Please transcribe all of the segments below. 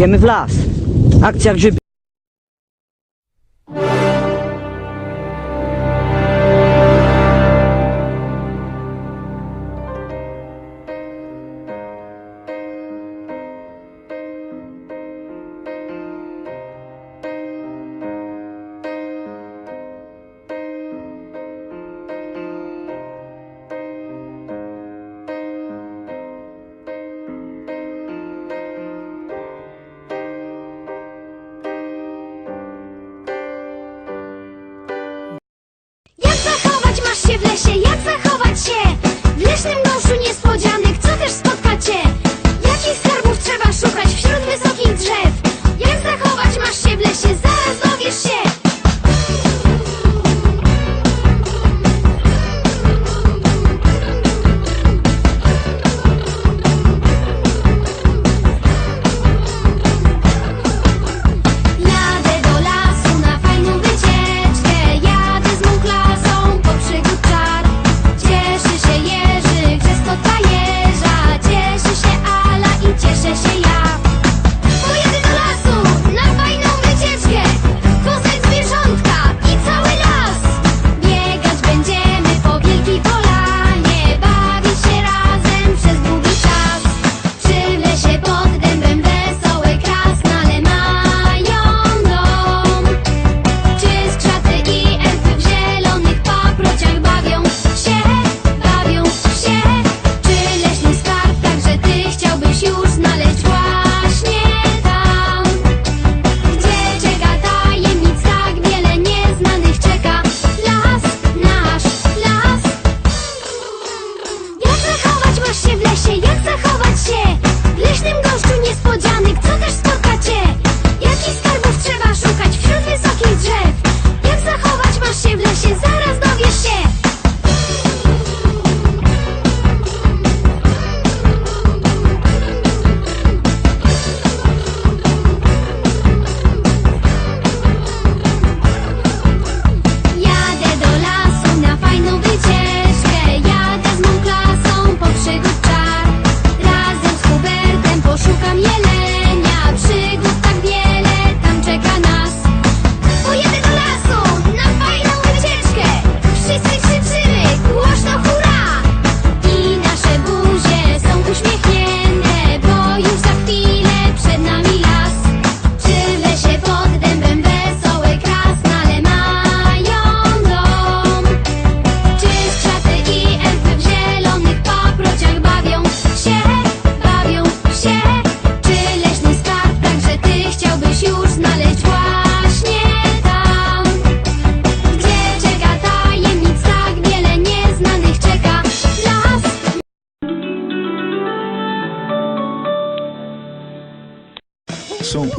Idziemy w las. Akcja grzyb. się w lesie, jak zachować się?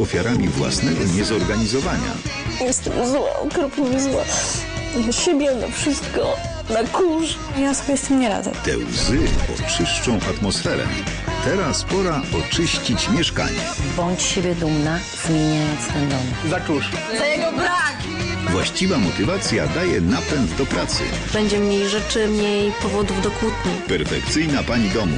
ofiarami własnego niezorganizowania. Jestem zła, okropnie zła. Na siebie, na wszystko, na kurz. Ja sobie z tym nie radzę. Te łzy oczyszczą atmosferę. Teraz pora oczyścić mieszkanie. Bądź siebie dumna, zmieniając ten dom. Za kurz. Za jego brak! Właściwa motywacja daje napęd do pracy. Będzie mniej rzeczy, mniej powodów do kłótni. Perfekcyjna pani domu.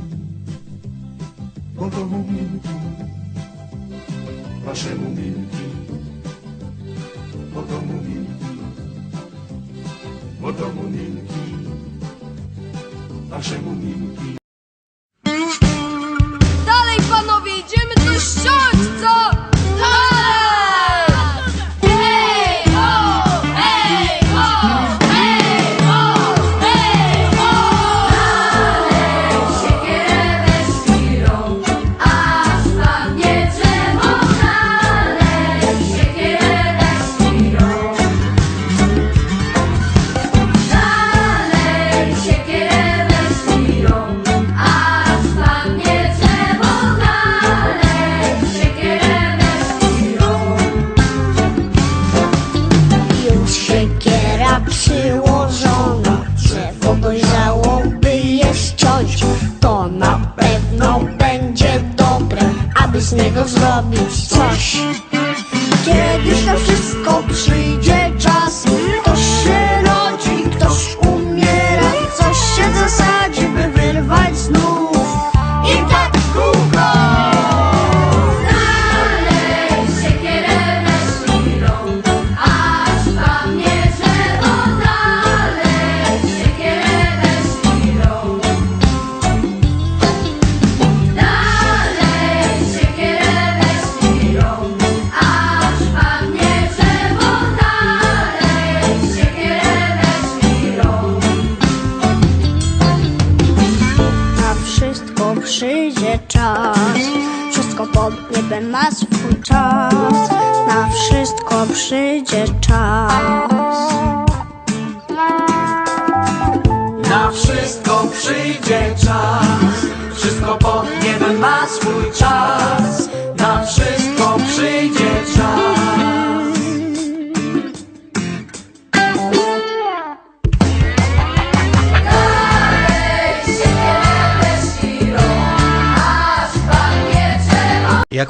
Contra o mundo. Pache mumiki momento, mumiki Moto mumiki Pache mumiki Aby z Niebem ma swój czas. Na wszystko przyjdzie czas. Na wszystko przyjdzie czas, wszystko pod niebem ma swój czas.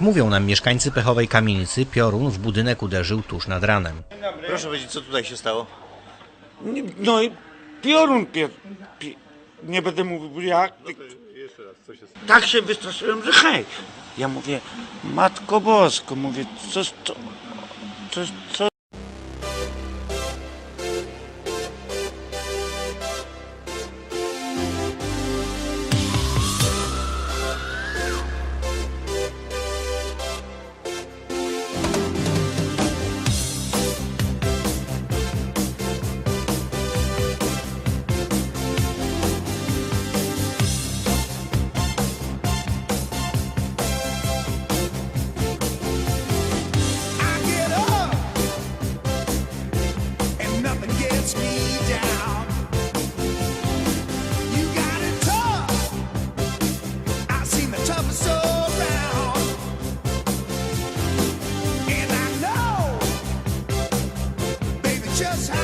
Jak mówią nam mieszkańcy pechowej kamienicy, piorun w budynek uderzył tuż nad ranem. Proszę powiedzieć, co tutaj się stało? Nie- No i piorun pier... pi- Nie będę mówił jak. Tak się wystraszyłem, że hej. Ja mówię, Matko Bosko, mówię, co, co, co, co just